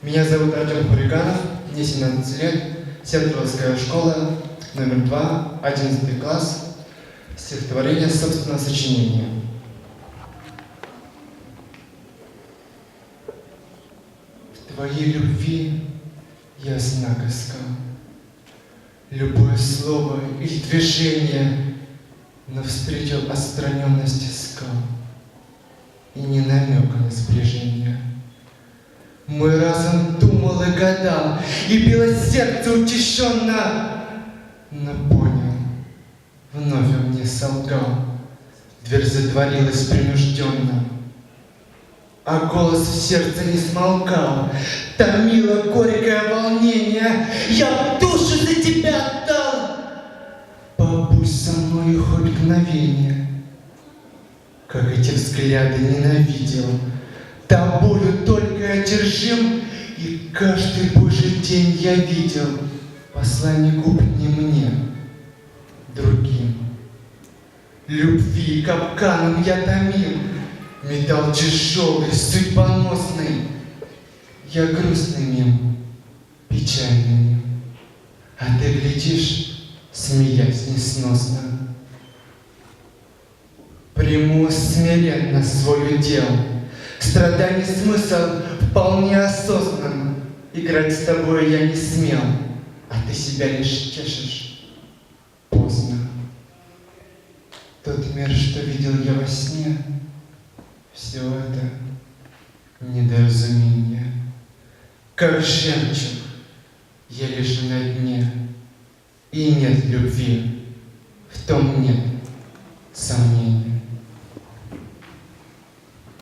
Меня зовут Артем Хуриганов, мне 17 лет, Свердловская школа, номер 2, 11 класс, стихотворение собственного сочинения. В твоей любви ясна тоска. Любое слово или движение навстречу отстраненности скал и не намека на сближение. Мой разум думал и гадал, и било сердце утешенно, но понял, вновь он мне солгал, дверь затворилась принужденно. А голос в сердце не смолкал, томило горькое волнение. Я душу за тебя отдал, побудь со мной хоть мгновение. Как эти взгляды ненавидел, тобою только одержим, и каждый божий день я видел послание губ не мне, другим. Любви капканом я томил, Металл тяжелый, судьбоносный. Я грустный мим, печальный мим. А ты глядишь, смеясь несносно. Приму смиренно свой удел. Страданий смысл вполне осознан. Играть с тобой я не смел, а ты себя лишь тешишь. Поздно. Тот мир, что видел я во сне, все это недоразумение. Как жемчуг, я лежу на дне, и нет любви, в том нет.